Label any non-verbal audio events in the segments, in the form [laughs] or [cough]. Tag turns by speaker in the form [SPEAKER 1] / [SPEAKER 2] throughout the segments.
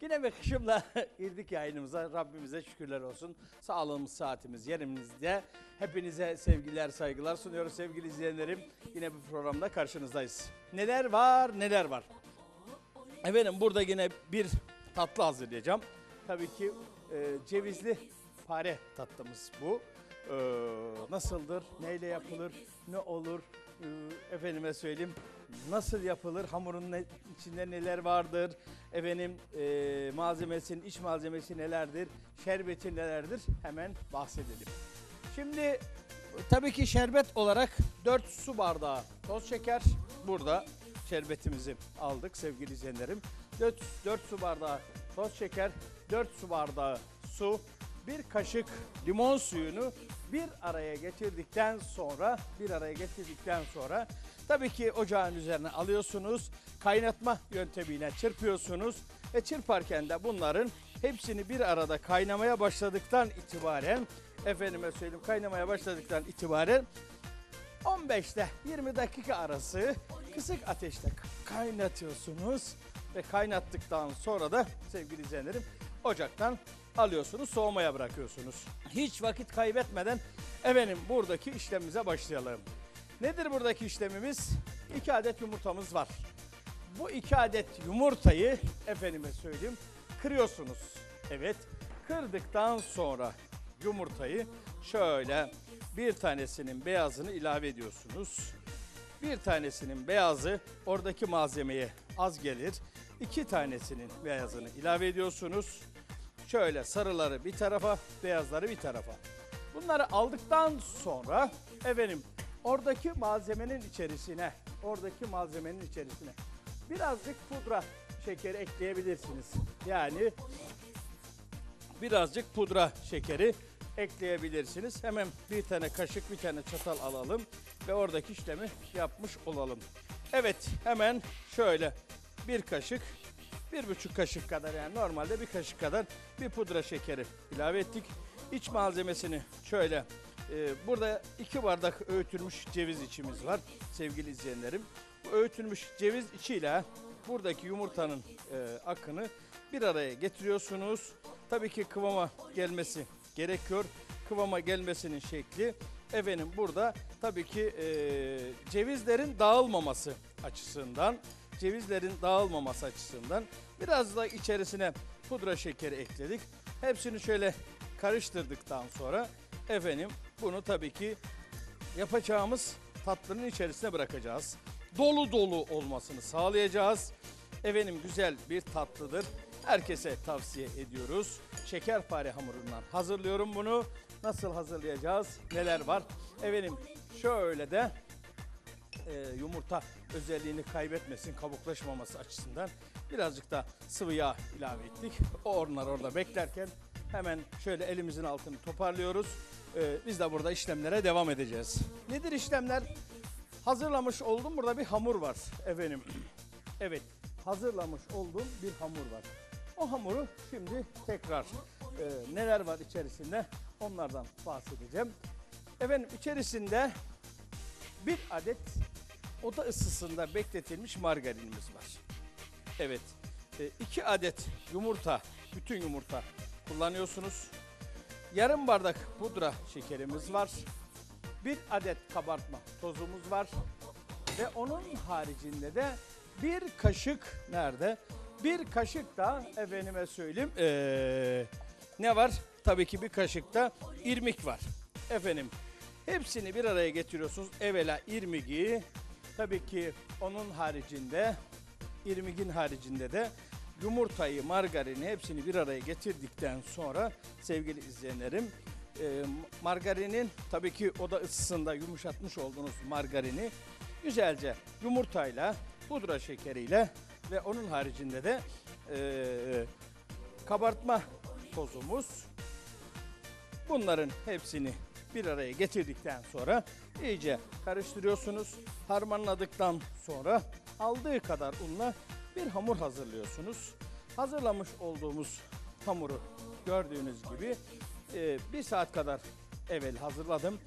[SPEAKER 1] Yine bir kışımla [laughs] girdik yayınımıza. Rabbimize şükürler olsun. Sağlığımız, saatimiz yerimizde. Hepinize sevgiler, saygılar sunuyoruz sevgili izleyenlerim. Yine bir programda karşınızdayız. Neler var, neler var. Efendim burada yine bir tatlı hazırlayacağım. Tabii ki e, cevizli pare tatlımız bu. E, nasıldır, neyle yapılır, ne olur, e, efendime söyleyeyim nasıl yapılır, hamurun ne- içinde neler vardır, efendim e, malzemesinin, iç malzemesi nelerdir, şerbeti nelerdir hemen bahsedelim. Şimdi tabii ki şerbet olarak 4 su bardağı toz şeker burada şerbetimizi aldık sevgili izleyenlerim. 4, 4 su bardağı toz şeker, 4 su bardağı su, bir kaşık limon suyunu bir araya getirdikten sonra bir araya getirdikten sonra tabii ki ocağın üzerine alıyorsunuz. Kaynatma yöntemiyle çırpıyorsunuz ve çırparken de bunların hepsini bir arada kaynamaya başladıktan itibaren efendime söyleyeyim kaynamaya başladıktan itibaren 15 ile 20 dakika arası kısık ateşte kaynatıyorsunuz ve kaynattıktan sonra da sevgili izleyenlerim ocaktan alıyorsunuz soğumaya bırakıyorsunuz. Hiç vakit kaybetmeden efendim buradaki işlemimize başlayalım. Nedir buradaki işlemimiz? 2 adet yumurtamız var. Bu iki adet yumurtayı efendime söyleyeyim kırıyorsunuz. Evet kırdıktan sonra yumurtayı şöyle bir tanesinin beyazını ilave ediyorsunuz. Bir tanesinin beyazı oradaki malzemeye az gelir. İki tanesinin beyazını ilave ediyorsunuz. Şöyle sarıları bir tarafa, beyazları bir tarafa. Bunları aldıktan sonra efendim oradaki malzemenin içerisine, oradaki malzemenin içerisine birazcık pudra şekeri ekleyebilirsiniz. Yani birazcık pudra şekeri ekleyebilirsiniz. Hemen bir tane kaşık, bir tane çatal alalım ve oradaki işlemi yapmış olalım. Evet, hemen şöyle bir kaşık, bir buçuk kaşık kadar yani normalde bir kaşık kadar bir pudra şekeri ilave ettik. İç malzemesini şöyle e, burada iki bardak öğütülmüş ceviz içimiz var sevgili izleyenlerim. Bu öğütülmüş ceviz içiyle buradaki yumurtanın e, akını bir araya getiriyorsunuz. Tabii ki kıvama gelmesi gerekiyor. Kıvama gelmesinin şekli efendim burada tabii ki e, cevizlerin dağılmaması açısından cevizlerin dağılmaması açısından biraz da içerisine pudra şekeri ekledik. Hepsini şöyle karıştırdıktan sonra efendim bunu tabii ki yapacağımız tatlının içerisine bırakacağız. Dolu dolu olmasını sağlayacağız. Efendim güzel bir tatlıdır. Herkese tavsiye ediyoruz. Şekerpare hamurundan hazırlıyorum bunu. Nasıl hazırlayacağız? Neler var? Efendim şöyle de e, yumurta özelliğini kaybetmesin, kabuklaşmaması açısından birazcık da sıvı yağ ilave ettik. Onlar orada beklerken hemen şöyle elimizin altını toparlıyoruz. E, biz de burada işlemlere devam edeceğiz. Nedir işlemler? Hazırlamış olduğum burada bir hamur var efendim. Evet, hazırlamış olduğum bir hamur var. O hamuru şimdi tekrar e, neler var içerisinde onlardan bahsedeceğim. Efendim içerisinde bir adet oda ısısında bekletilmiş margarinimiz var. Evet, e, iki adet yumurta, bütün yumurta kullanıyorsunuz. Yarım bardak pudra şekerimiz var. Bir adet kabartma tozumuz var. Ve onun haricinde de bir kaşık nerede? Bir kaşık da efendime söyleyeyim eee, ne var? Tabii ki bir kaşık da irmik var. Efendim hepsini bir araya getiriyorsunuz. Evvela irmigi tabii ki onun haricinde irmigin haricinde de yumurtayı, margarini hepsini bir araya getirdikten sonra sevgili izleyenlerim e, margarinin tabii ki oda ısısında yumuşatmış olduğunuz margarini güzelce yumurtayla, pudra şekeriyle ve onun haricinde de e, kabartma tozumuz Bunların hepsini bir araya getirdikten sonra iyice karıştırıyorsunuz. Harmanladıktan sonra aldığı kadar unla bir hamur hazırlıyorsunuz. Hazırlamış olduğumuz hamuru gördüğünüz gibi e, bir saat kadar evvel hazırladım.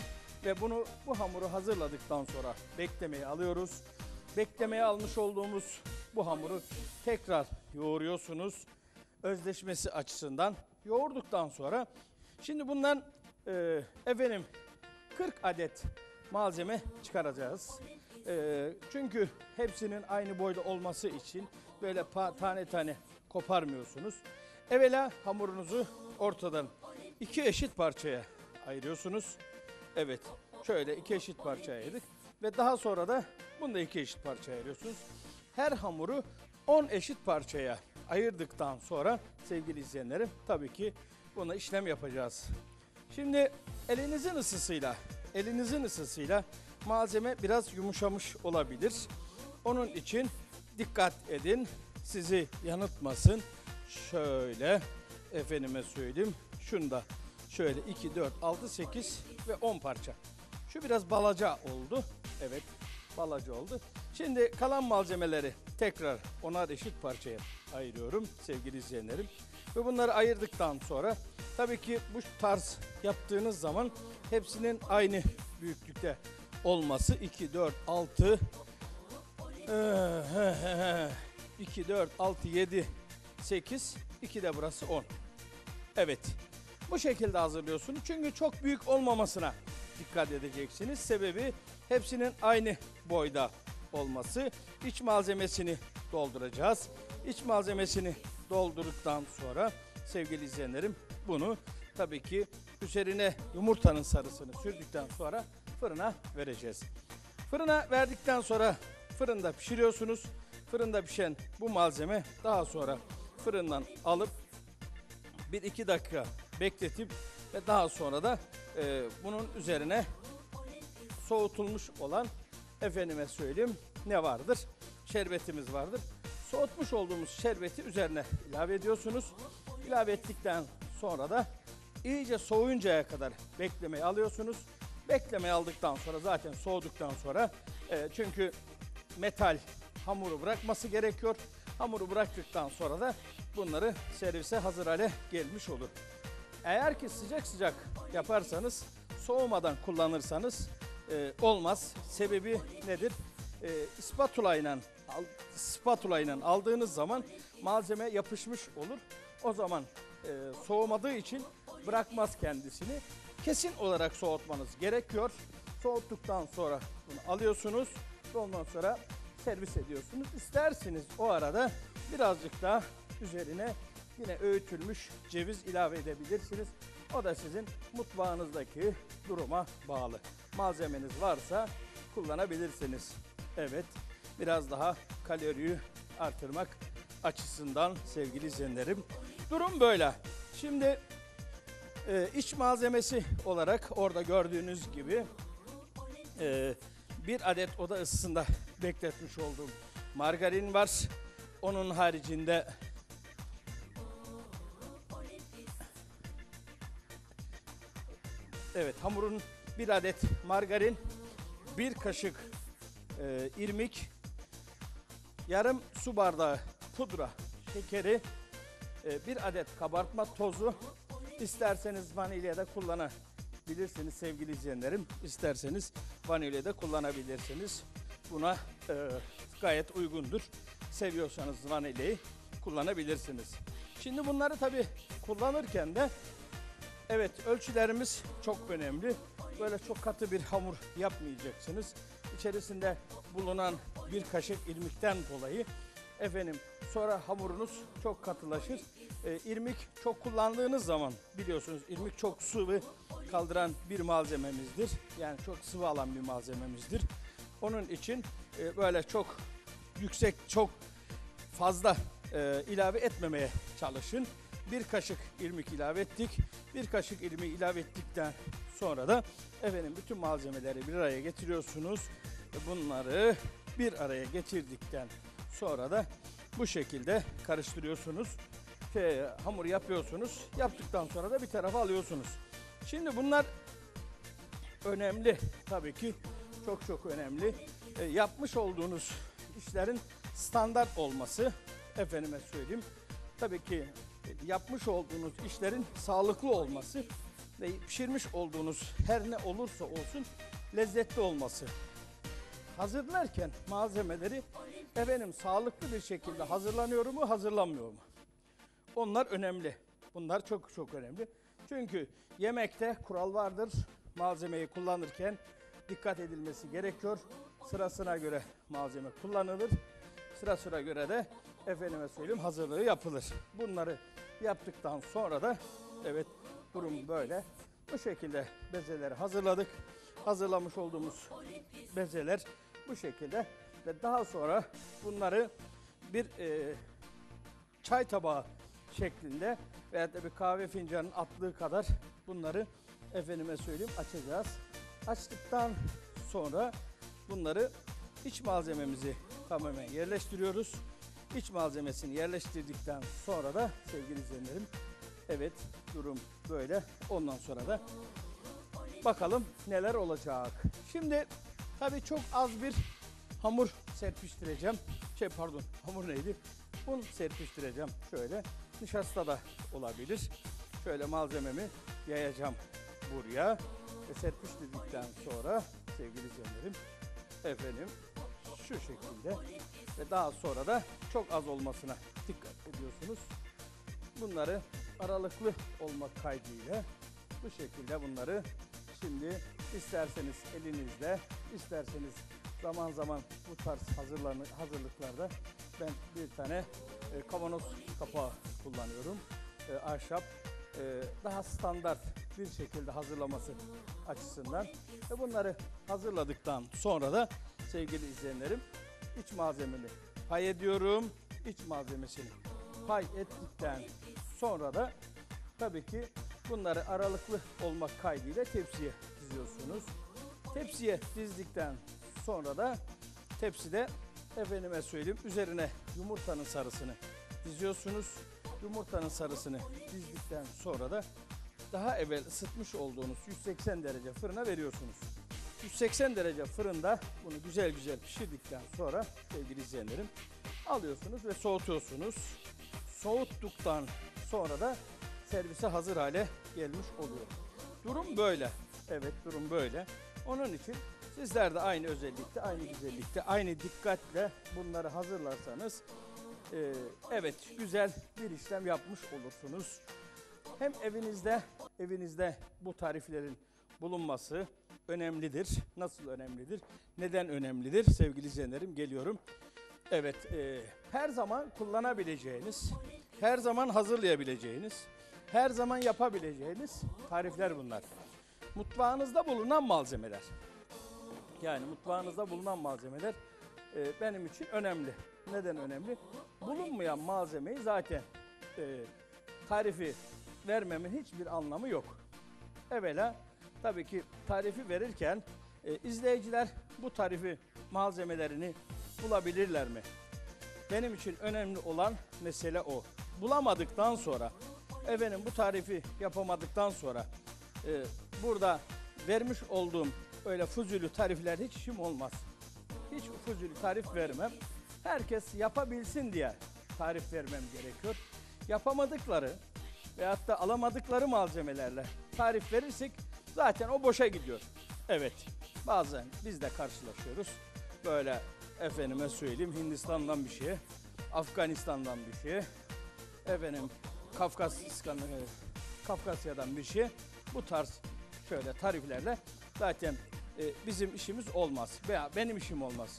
[SPEAKER 1] Ve bunu bu hamuru hazırladıktan sonra beklemeye alıyoruz. Beklemeye almış olduğumuz bu hamuru tekrar yoğuruyorsunuz. Özleşmesi açısından yoğurduktan sonra şimdi bundan e, efendim 40 adet malzeme çıkaracağız. E, çünkü hepsinin aynı boyda olması için böyle tane tane koparmıyorsunuz. Evvela hamurunuzu ortadan iki eşit parçaya ayırıyorsunuz. Evet şöyle iki eşit parçaya ayırdık. Ve daha sonra da bunu da iki eşit parçaya ayırıyorsunuz. Her hamuru 10 eşit parçaya ayırdıktan sonra sevgili izleyenlerim tabii ki buna işlem yapacağız. Şimdi elinizin ısısıyla, elinizin ısısıyla malzeme biraz yumuşamış olabilir. Onun için dikkat edin, sizi yanıltmasın. Şöyle efendime söyleyeyim, şunu da şöyle 2, 4, 6, 8 ve 10 parça. Şu biraz balaca oldu. Evet, balaca oldu. Şimdi kalan malzemeleri tekrar onar eşit parçaya ayırıyorum sevgili izleyenlerim. Ve bunları ayırdıktan sonra tabii ki bu tarz yaptığınız zaman hepsinin aynı büyüklükte olması 2, 4, 6, 2, 4, 6, 7, 8, 2 de burası 10. Evet. Bu şekilde hazırlıyorsunuz. Çünkü çok büyük olmamasına dikkat edeceksiniz. Sebebi hepsinin aynı boyda olması. İç malzemesini dolduracağız. İç malzemesini doldurduktan sonra sevgili izleyenlerim bunu tabii ki üzerine yumurtanın sarısını sürdükten sonra fırına vereceğiz. Fırına verdikten sonra fırında pişiriyorsunuz. Fırında pişen bu malzeme daha sonra fırından alıp bir iki dakika bekletip ve daha sonra da e, bunun üzerine soğutulmuş olan efendime söyleyeyim ne vardır? Şerbetimiz vardır. Soğutmuş olduğumuz şerbeti üzerine ilave ediyorsunuz. İlave ettikten sonra da iyice soğuyuncaya kadar beklemeye alıyorsunuz. Beklemeye aldıktan sonra zaten soğuduktan sonra e, çünkü metal hamuru bırakması gerekiyor. Hamuru bıraktıktan sonra da bunları servise hazır hale gelmiş olur. Eğer ki sıcak sıcak yaparsanız soğumadan kullanırsanız e, olmaz. Sebebi nedir? E, spatula ile spatula ile aldığınız zaman malzeme yapışmış olur. O zaman e, soğumadığı için bırakmaz kendisini. Kesin olarak soğutmanız gerekiyor. Soğuttuktan sonra bunu alıyorsunuz. ve Ondan sonra servis ediyorsunuz. İsterseniz o arada birazcık daha üzerine yine öğütülmüş ceviz ilave edebilirsiniz. O da sizin mutfağınızdaki duruma bağlı. Malzemeniz varsa kullanabilirsiniz. Evet, biraz daha kaloriyi artırmak açısından sevgili izleyenlerim. Durum böyle. Şimdi e, iç malzemesi olarak orada gördüğünüz gibi e, bir adet oda ısısında bekletmiş olduğum margarin var. Onun haricinde Evet hamurun bir adet margarin, bir kaşık e, irmik, yarım su bardağı pudra şekeri, e, bir adet kabartma tozu, isterseniz vanilya da kullanabilirsiniz sevgili izleyenlerim. İsterseniz vanilya da kullanabilirsiniz. Buna e, gayet uygundur. Seviyorsanız vanilyayı kullanabilirsiniz. Şimdi bunları tabi kullanırken de Evet ölçülerimiz çok önemli. Böyle çok katı bir hamur yapmayacaksınız. İçerisinde bulunan bir kaşık irmikten dolayı efendim sonra hamurunuz çok katılaşır. Ee, irmik çok kullandığınız zaman biliyorsunuz irmik çok sıvı kaldıran bir malzememizdir. Yani çok sıvı alan bir malzememizdir. Onun için e, böyle çok yüksek çok fazla e, ilave etmemeye çalışın. Bir kaşık irmik ilave ettik. Bir kaşık irmiği ilave ettikten sonra da efendim bütün malzemeleri bir araya getiriyorsunuz. Ve Bunları bir araya getirdikten sonra da bu şekilde karıştırıyorsunuz. Şey, hamur yapıyorsunuz. Yaptıktan sonra da bir tarafa alıyorsunuz. Şimdi bunlar önemli tabii ki çok çok önemli. E, yapmış olduğunuz işlerin standart olması efendime söyleyeyim. Tabii ki yapmış olduğunuz işlerin sağlıklı olması ve pişirmiş olduğunuz her ne olursa olsun lezzetli olması. Hazırlarken malzemeleri efendim sağlıklı bir şekilde hazırlanıyor mu hazırlanmıyor mu? Onlar önemli. Bunlar çok çok önemli. Çünkü yemekte kural vardır. Malzemeyi kullanırken dikkat edilmesi gerekiyor. Sırasına göre malzeme kullanılır. Sıra sıra göre de efendime söyleyeyim hazırlığı yapılır. Bunları yaptıktan sonra da evet durum böyle. Bu şekilde bezeleri hazırladık. Hazırlamış olduğumuz bezeler bu şekilde ve daha sonra bunları bir e, çay tabağı şeklinde veya da bir kahve fincanının attığı kadar bunları efendime söyleyeyim açacağız. Açtıktan sonra bunları iç malzememizi tamamen yerleştiriyoruz. İç malzemesini yerleştirdikten sonra da sevgili izleyenlerim evet durum böyle. Ondan sonra da bakalım neler olacak. Şimdi tabii çok az bir hamur serpiştireceğim. Şey pardon hamur neydi? Un serpiştireceğim şöyle. Nişasta da olabilir. Şöyle malzememi yayacağım buraya. Ve serpiştirdikten sonra sevgili izleyenlerim efendim şu şekilde ve daha sonra da çok az olmasına dikkat ediyorsunuz. Bunları aralıklı olmak kaydıyla bu şekilde bunları şimdi isterseniz elinizle isterseniz zaman zaman bu tarz hazırlıklarda ben bir tane e, kavanoz kapağı kullanıyorum. E, ahşap e, daha standart bir şekilde hazırlaması açısından. Ve bunları hazırladıktan sonra da sevgili izleyenlerim iç malzememi pay ediyorum. İç malzemesini pay ettikten sonra da tabii ki bunları aralıklı olmak kaydıyla tepsiye diziyorsunuz. Tepsiye dizdikten sonra da tepside efendime söyleyeyim üzerine yumurtanın sarısını diziyorsunuz. Yumurtanın sarısını dizdikten sonra da daha evvel ısıtmış olduğunuz 180 derece fırına veriyorsunuz. 180 derece fırında bunu güzel güzel pişirdikten sonra sevgili izleyenlerim alıyorsunuz ve soğutuyorsunuz. Soğuttuktan sonra da servise hazır hale gelmiş oluyor. Durum böyle. Evet durum böyle. Onun için sizler de aynı özellikte, aynı güzellikte, aynı dikkatle bunları hazırlarsanız e, evet güzel bir işlem yapmış olursunuz. Hem evinizde evinizde bu tariflerin bulunması önemlidir. Nasıl önemlidir? Neden önemlidir? Sevgili izleyenlerim geliyorum. Evet, e, her zaman kullanabileceğiniz, her zaman hazırlayabileceğiniz, her zaman yapabileceğiniz tarifler bunlar. Mutfağınızda bulunan malzemeler. Yani mutfağınızda bulunan malzemeler e, benim için önemli. Neden önemli? Bulunmayan malzemeyi zaten e, tarifi vermemin hiçbir anlamı yok. Evvela tabii ki tarifi verirken e, izleyiciler bu tarifi malzemelerini bulabilirler mi? Benim için önemli olan mesele o. Bulamadıktan sonra, efendim bu tarifi yapamadıktan sonra e, burada vermiş olduğum öyle fuzuli tarifler hiç işim olmaz. Hiç fuzuli tarif vermem. Herkes yapabilsin diye tarif vermem gerekiyor. Yapamadıkları veyahut da alamadıkları malzemelerle tarif verirsek zaten o boşa gidiyor. Evet bazen biz de karşılaşıyoruz. Böyle efendime söyleyeyim Hindistan'dan bir şey, Afganistan'dan bir şey, efendim Kafkasistan, e, Kafkasya'dan bir şey. Bu tarz şöyle tariflerle zaten e, bizim işimiz olmaz veya benim işim olmaz.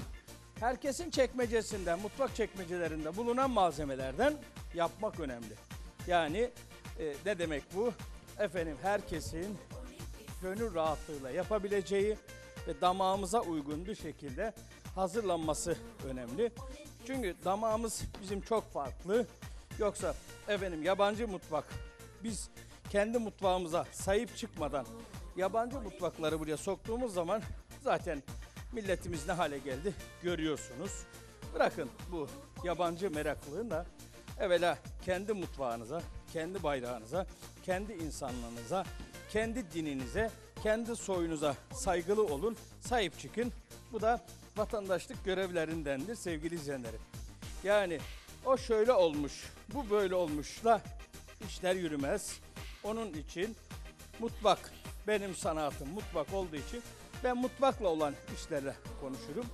[SPEAKER 1] Herkesin çekmecesinde, mutfak çekmecelerinde bulunan malzemelerden yapmak önemli. Yani e, ne demek bu? Efendim herkesin gönül rahatlığıyla yapabileceği ve damağımıza uygun bir şekilde hazırlanması önemli. Çünkü damağımız bizim çok farklı. Yoksa efendim yabancı mutfak biz kendi mutfağımıza sahip çıkmadan yabancı mutfakları buraya soktuğumuz zaman zaten milletimiz ne hale geldi görüyorsunuz. Bırakın bu yabancı meraklığını da evvela kendi mutfağınıza, kendi bayrağınıza, kendi insanlığınıza, kendi dininize, kendi soyunuza saygılı olun, sahip çıkın. Bu da vatandaşlık görevlerindendir sevgili izleyenlerim. Yani o şöyle olmuş, bu böyle olmuşla işler yürümez. Onun için mutfak benim sanatım mutfak olduğu için ben mutfakla olan işlerle konuşurum.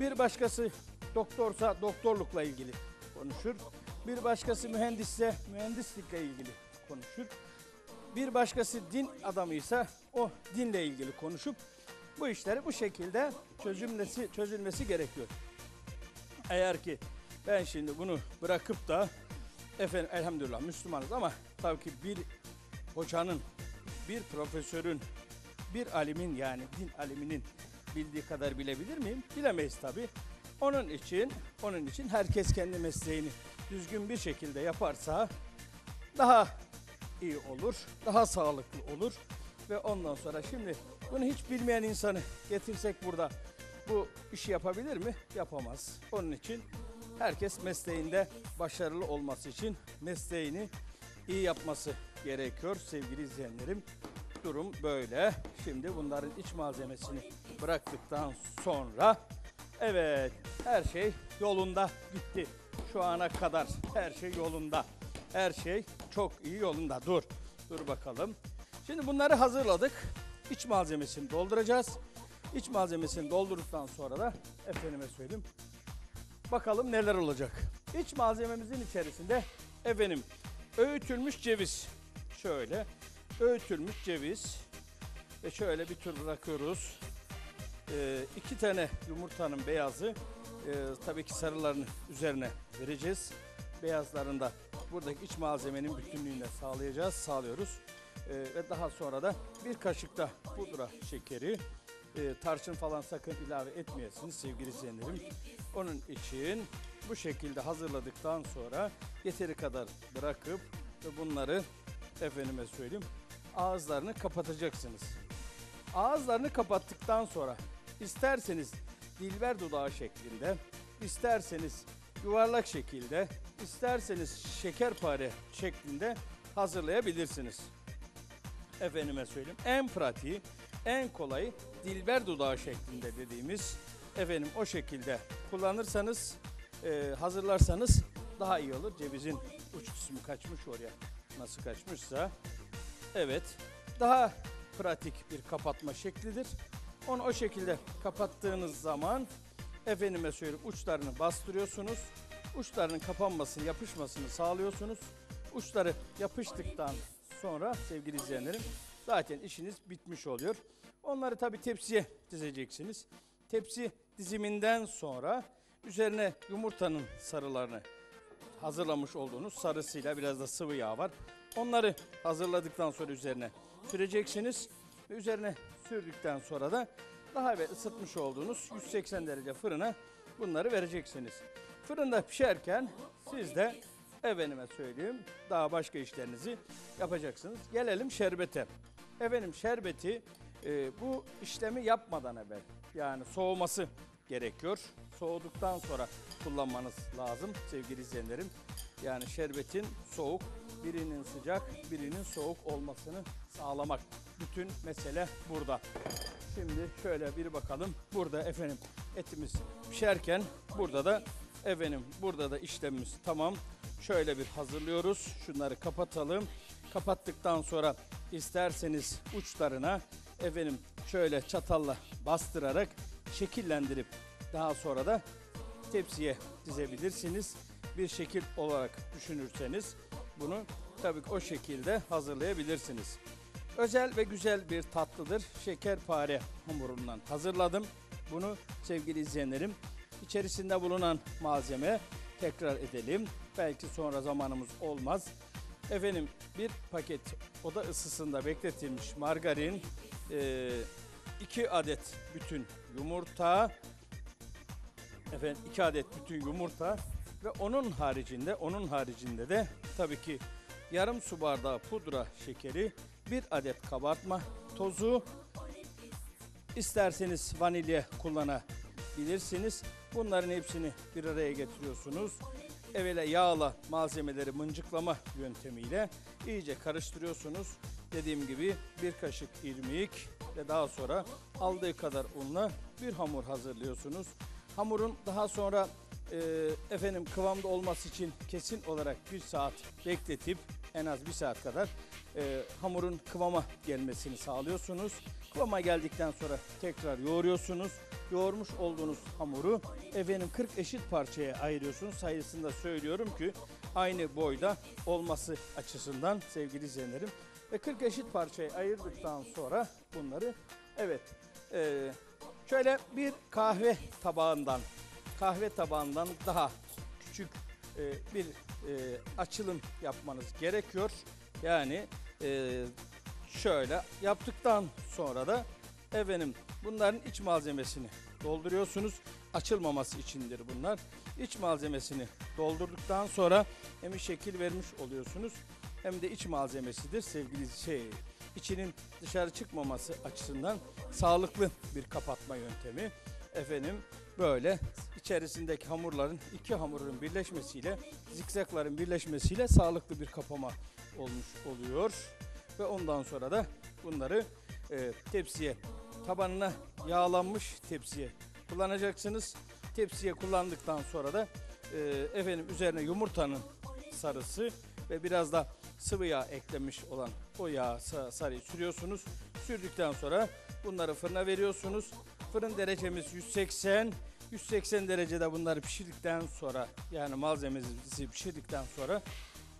[SPEAKER 1] Bir başkası doktorsa doktorlukla ilgili konuşur. Bir başkası mühendisse mühendislikle ilgili konuşur. Bir başkası din adamıysa o dinle ilgili konuşup bu işleri bu şekilde çözülmesi çözülmesi gerekiyor. Eğer ki ben şimdi bunu bırakıp da efendim elhamdülillah Müslümanız ama tabii ki bir hocanın, bir profesörün, bir alimin yani din aliminin bildiği kadar bilebilir miyim? Bilemeyiz tabii. Onun için, onun için herkes kendi mesleğini düzgün bir şekilde yaparsa daha iyi olur, daha sağlıklı olur ve ondan sonra şimdi bunu hiç bilmeyen insanı getirsek burada bu işi yapabilir mi? Yapamaz. Onun için herkes mesleğinde başarılı olması için mesleğini iyi yapması gerekiyor sevgili izleyenlerim. Durum böyle. Şimdi bunların iç malzemesini bıraktıktan sonra evet her şey yolunda gitti. Şu ana kadar her şey yolunda. Her şey çok iyi yolunda. Dur. Dur bakalım. Şimdi bunları hazırladık. İç malzemesini dolduracağız. İç malzemesini doldurduktan sonra da efendime söyleyeyim Bakalım neler olacak. İç malzememizin içerisinde efendim öğütülmüş ceviz. Şöyle öğütülmüş ceviz ve şöyle bir tur bırakıyoruz. Ee, iki tane yumurtanın beyazı e, tabii ki sarılarını üzerine vereceğiz. Beyazlarını da buradaki iç malzemenin bütünlüğünde sağlayacağız, sağlıyoruz. Ee, ve daha sonra da bir kaşık da pudra şekeri, e, tarçın falan sakın ilave etmeyesiniz sevgili izleyenlerim. Onun için bu şekilde hazırladıktan sonra yeteri kadar bırakıp ve bunları efendime söyleyeyim ağızlarını kapatacaksınız. Ağızlarını kapattıktan sonra isterseniz dilber dudağı şeklinde, isterseniz yuvarlak şekilde, isterseniz şekerpare şeklinde hazırlayabilirsiniz. Efendime söyleyeyim en pratiği, en kolayı dilber dudağı şeklinde dediğimiz efendim o şekilde kullanırsanız, e, hazırlarsanız daha iyi olur. Cevizin uç kısmı kaçmış oraya. Nasıl kaçmışsa. Evet. Daha pratik bir kapatma şeklidir. Onu o şekilde kapattığınız zaman efendime söyleyeyim uçlarını bastırıyorsunuz. Uçlarının kapanmasını, yapışmasını sağlıyorsunuz. Uçları yapıştıktan sonra sevgili izleyenlerim zaten işiniz bitmiş oluyor. Onları tabii tepsiye dizeceksiniz. Tepsi diziminden sonra üzerine yumurtanın sarılarını hazırlamış olduğunuz sarısıyla biraz da sıvı yağ var. Onları hazırladıktan sonra üzerine süreceksiniz. Ve üzerine sürdükten sonra da daha evvel ısıtmış olduğunuz 180 derece fırına bunları vereceksiniz. Fırında pişerken siz de efendime söyleyeyim daha başka işlerinizi yapacaksınız. Gelelim şerbete. Efendim şerbeti e, bu işlemi yapmadan evvel yani soğuması gerekiyor. Soğuduktan sonra kullanmanız lazım sevgili izleyenlerim. Yani şerbetin soğuk, birinin sıcak, birinin soğuk olmasını sağlamak. Bütün mesele burada. Şimdi şöyle bir bakalım. Burada efendim etimiz pişerken burada da efendim burada da işlemimiz tamam. Şöyle bir hazırlıyoruz. Şunları kapatalım. Kapattıktan sonra isterseniz uçlarına efendim şöyle çatalla bastırarak şekillendirip daha sonra da tepsiye dizebilirsiniz. Bir şekil olarak düşünürseniz bunu tabii o şekilde hazırlayabilirsiniz. Özel ve güzel bir tatlıdır. Şekerpare hamurundan hazırladım. Bunu sevgili izleyenlerim içerisinde bulunan malzeme tekrar edelim. Belki sonra zamanımız olmaz. Efendim bir paket oda ısısında bekletilmiş margarin, 2 adet bütün yumurta, efendim 2 adet bütün yumurta ve onun haricinde onun haricinde de tabii ki yarım su bardağı pudra şekeri, bir adet kabartma tozu, isterseniz vanilya kullanabilirsiniz. Bunların hepsini bir araya getiriyorsunuz. Evvela yağla malzemeleri mıncıklama yöntemiyle iyice karıştırıyorsunuz. dediğim gibi bir kaşık irmik ve daha sonra aldığı kadar unla bir hamur hazırlıyorsunuz. Hamurun daha sonra e, efendim kıvamda olması için kesin olarak bir saat bekletip en az bir saat kadar e, hamurun kıvama gelmesini sağlıyorsunuz. Kıvama geldikten sonra tekrar yoğuruyorsunuz. Yoğurmuş olduğunuz hamuru efendim 40 eşit parçaya ayırıyorsunuz. Sayısını da söylüyorum ki aynı boyda olması açısından sevgili izleyenlerim. Ve 40 eşit parçaya ayırdıktan sonra bunları evet e, şöyle bir kahve tabağından kahve tabağından daha küçük e, bir e, açılım yapmanız gerekiyor. Yani e, şöyle yaptıktan sonra da efendim bunların iç malzemesini dolduruyorsunuz. Açılmaması içindir bunlar. İç malzemesini doldurduktan sonra hem şekil vermiş oluyorsunuz hem de iç malzemesidir sevgili şey içinin dışarı çıkmaması açısından sağlıklı bir kapatma yöntemi. Efendim böyle içerisindeki hamurların iki hamurun birleşmesiyle zikzakların birleşmesiyle sağlıklı bir kapama olmuş oluyor. Ve ondan sonra da bunları e, tepsiye tabanına yağlanmış tepsiye kullanacaksınız. Tepsiye kullandıktan sonra da e, efendim üzerine yumurtanın sarısı ve biraz da sıvı yağ eklemiş olan o yağ sa- sarıyı sürüyorsunuz. Sürdükten sonra bunları fırına veriyorsunuz. Fırın derecemiz 180. 180 derecede bunları pişirdikten sonra yani malzememizi pişirdikten sonra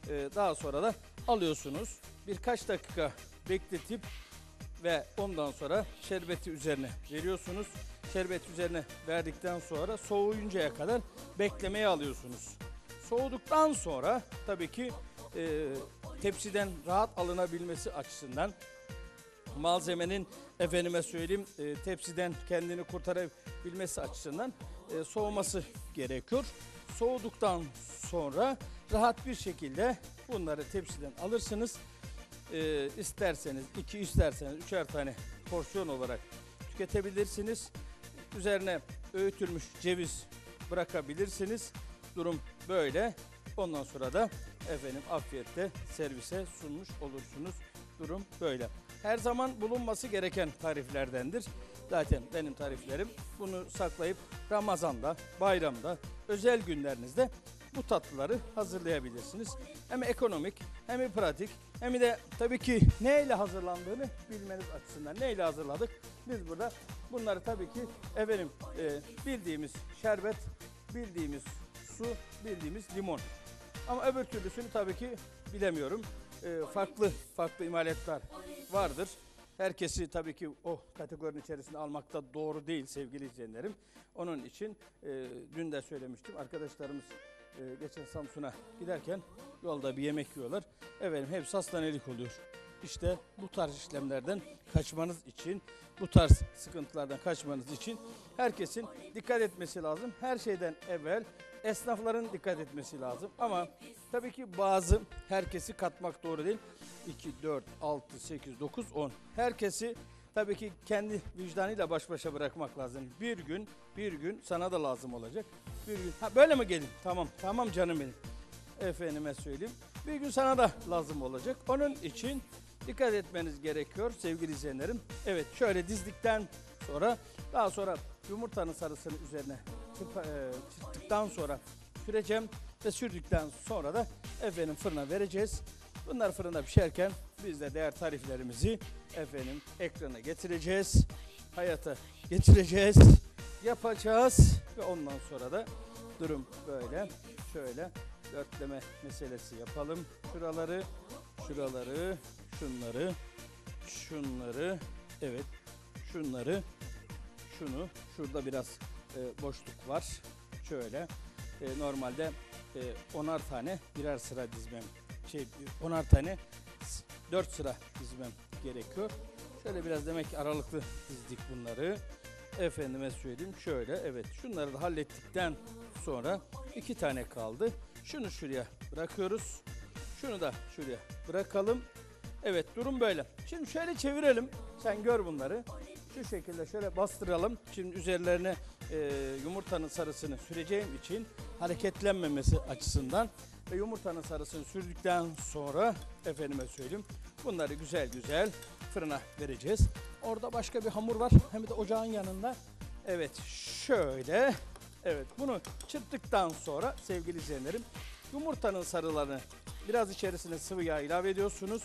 [SPEAKER 1] e, daha sonra da alıyorsunuz. Birkaç dakika bekletip ve ondan sonra şerbeti üzerine veriyorsunuz. Şerbet üzerine verdikten sonra soğuyuncaya kadar beklemeye alıyorsunuz. Soğuduktan sonra tabii ki e, tepsiden rahat alınabilmesi açısından malzemenin efendime söyleyeyim e, tepsiden kendini kurtarabilmesi açısından e, soğuması gerekiyor. Soğuduktan sonra rahat bir şekilde bunları tepsiden alırsınız. E, isterseniz iki isterseniz üçer tane porsiyon olarak tüketebilirsiniz. Üzerine öğütülmüş ceviz bırakabilirsiniz. Durum böyle. Ondan sonra da efendim afiyetle servise sunmuş olursunuz. Durum böyle. Her zaman bulunması gereken tariflerdendir. Zaten benim tariflerim bunu saklayıp Ramazan'da, bayramda, özel günlerinizde bu tatlıları hazırlayabilirsiniz. Hem ekonomik hem pratik hem de tabii ki neyle hazırlandığını bilmeniz açısından neyle hazırladık. Biz burada bunları tabii ki efendim e, bildiğimiz şerbet, bildiğimiz su, bildiğimiz limon. Ama öbür türlüsünü tabii ki bilemiyorum. E, farklı farklı imalatlar vardır. Herkesi tabii ki o kategorinin içerisine almakta doğru değil sevgili izleyenlerim. Onun için e, dün de söylemiştim arkadaşlarımız e, geçen Samsun'a giderken yolda bir yemek yiyorlar. Efendim hepsi hastanelik oluyor. İşte bu tarz işlemlerden kaçmanız için, bu tarz sıkıntılardan kaçmanız için herkesin dikkat etmesi lazım. Her şeyden evvel esnafların dikkat etmesi lazım. Ama tabii ki bazı herkesi katmak doğru değil. 2, 4, 6, 8, 9, 10. Herkesi tabii ki kendi vicdanıyla baş başa bırakmak lazım. Bir gün, bir gün sana da lazım olacak. Bir gün, ha böyle mi gelin? Tamam, tamam canım benim. Efendime söyleyeyim. Bir gün sana da lazım olacak. Onun için dikkat etmeniz gerekiyor sevgili izleyenlerim. Evet şöyle dizdikten sonra daha sonra yumurtanın sarısını üzerine e, çırptıktan sonra süreceğim ve sürdükten sonra da efendim fırına vereceğiz. Bunlar fırında pişerken biz de değer tariflerimizi efendim ekrana getireceğiz. Hayata geçireceğiz. Yapacağız ve ondan sonra da durum böyle. Şöyle dörtleme meselesi yapalım. Şuraları, şuraları, şunları, şunları, evet, şunları, şunu, şurada biraz e, boşluk var. Şöyle, e, normalde e, onar tane birer sıra dizmem, şey onar tane dört sıra dizmem gerekiyor. Şöyle biraz demek ki aralıklı dizdik bunları. Efendime söyleyeyim şöyle evet şunları da hallettikten sonra iki tane kaldı. Şunu şuraya bırakıyoruz. Şunu da şuraya bırakalım. Evet durum böyle. Şimdi şöyle çevirelim. Sen gör bunları. Şu şekilde şöyle bastıralım. Şimdi üzerlerine e, yumurtanın sarısını süreceğim için hareketlenmemesi açısından ve yumurtanın sarısını sürdükten sonra efendime söyleyeyim Bunları güzel güzel fırına vereceğiz. Orada başka bir hamur var. Hem de ocağın yanında. Evet şöyle. Evet bunu çırptıktan sonra sevgili izleyenlerim yumurtanın sarılarını biraz içerisine sıvı yağ ilave ediyorsunuz.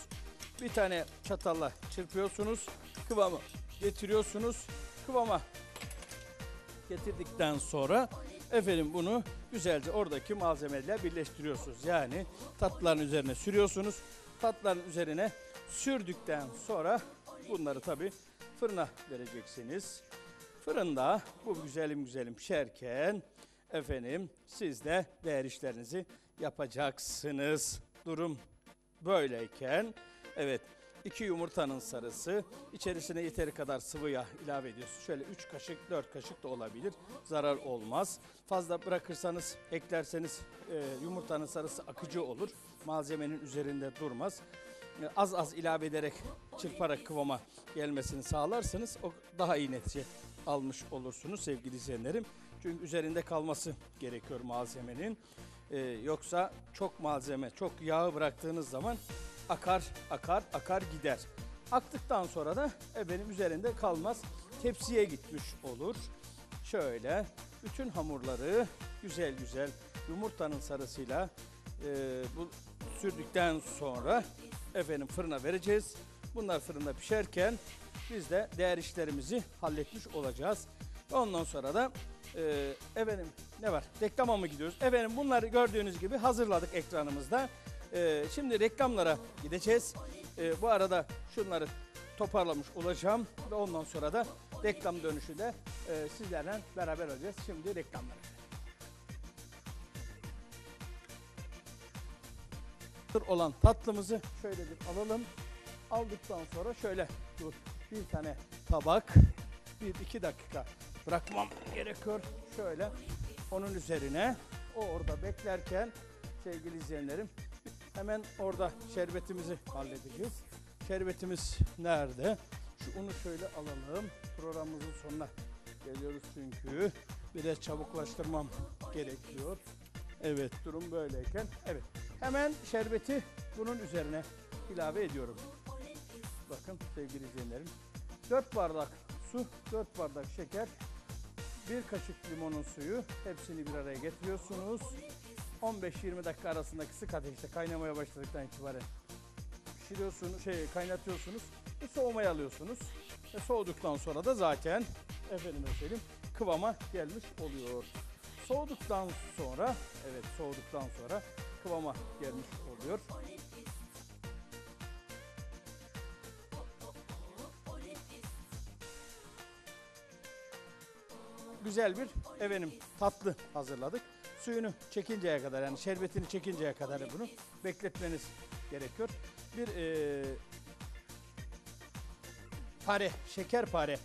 [SPEAKER 1] Bir tane çatalla çırpıyorsunuz. Kıvamı getiriyorsunuz. Kıvama getirdikten sonra efendim bunu güzelce oradaki malzemelerle birleştiriyorsunuz. Yani tatlıların üzerine sürüyorsunuz. Tatlıların üzerine sürdükten sonra bunları tabi fırına vereceksiniz. Fırında bu güzelim güzelim pişerken efendim siz de değer işlerinizi yapacaksınız. Durum böyleyken evet iki yumurtanın sarısı içerisine yeteri kadar sıvı yağ ilave ediyorsunuz. Şöyle 3 kaşık 4 kaşık da olabilir zarar olmaz. Fazla bırakırsanız eklerseniz e, yumurtanın sarısı akıcı olur. Malzemenin üzerinde durmaz. E, az az ilave ederek çırparak kıvama gelmesini sağlarsanız o daha iyi netice almış olursunuz sevgili izleyenlerim. Çünkü üzerinde kalması gerekiyor malzemenin. Ee, yoksa çok malzeme, çok yağı bıraktığınız zaman akar, akar, akar gider. Aktıktan sonra da benim üzerinde kalmaz. Tepsiye gitmiş olur. Şöyle bütün hamurları güzel güzel yumurtanın sarısıyla e, bu sürdükten sonra efendim fırına vereceğiz. Bunlar fırında pişerken biz de değer işlerimizi halletmiş olacağız. Ondan sonra da e, efendim ne var? Reklama mı gidiyoruz? Efendim bunları gördüğünüz gibi hazırladık ekranımızda. E, şimdi reklamlara gideceğiz. E, bu arada şunları toparlamış olacağım ve ondan sonra da reklam dönüşü de e, sizlerle beraber olacağız. Şimdi reklamlara. Olan tatlımızı şöyle bir alalım. Aldıktan sonra şöyle dur bir tane tabak bir iki dakika bırakmam gerekiyor. Şöyle onun üzerine o orada beklerken sevgili izleyenlerim hemen orada şerbetimizi halledeceğiz. Şerbetimiz nerede? Şu unu şöyle alalım. Programımızın sonuna geliyoruz çünkü biraz çabuklaştırmam gerekiyor. Evet durum böyleyken evet hemen şerbeti bunun üzerine ilave ediyorum. Bakın sevgili izleyenlerim 4 bardak su, 4 bardak şeker, 1 kaşık limonun suyu hepsini bir araya getiriyorsunuz. 15-20 dakika arasında kısık ateşte kaynamaya başladıktan itibaren pişiriyorsunuz, şey kaynatıyorsunuz ve soğumaya alıyorsunuz. Ve soğuduktan sonra da zaten efendim söyleyeyim kıvama gelmiş oluyor. Soğuduktan sonra, evet soğuduktan sonra kıvama gelmiş oluyor. güzel bir efendim tatlı hazırladık. Suyunu çekinceye kadar yani şerbetini çekinceye kadar bunu bekletmeniz gerekiyor. Bir e, pare, şeker pare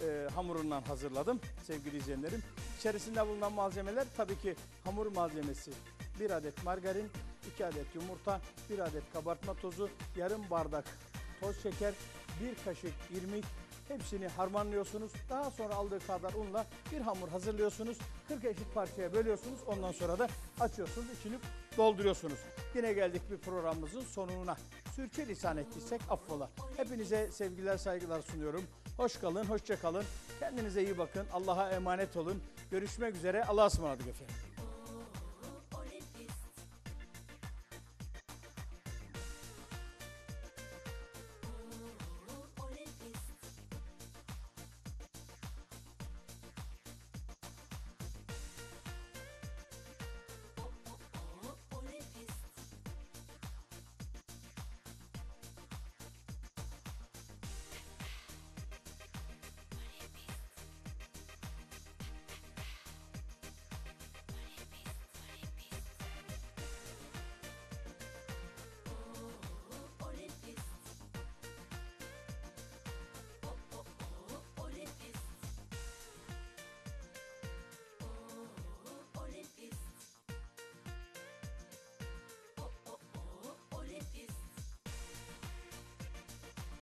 [SPEAKER 1] e, hamurundan hazırladım sevgili izleyenlerim. İçerisinde bulunan malzemeler tabii ki hamur malzemesi. Bir adet margarin, iki adet yumurta, bir adet kabartma tozu, yarım bardak toz şeker, bir kaşık irmik, Hepsini harmanlıyorsunuz. Daha sonra aldığı kadar unla bir hamur hazırlıyorsunuz. 40 eşit parçaya bölüyorsunuz. Ondan sonra da açıyorsunuz. içini dolduruyorsunuz. Yine geldik bir programımızın sonuna. Sürçülisan ettiysek affola. Hepinize sevgiler saygılar sunuyorum. Hoş kalın, hoşça kalın. Kendinize iyi bakın. Allah'a emanet olun. Görüşmek üzere. Allah'a ısmarladık efendim.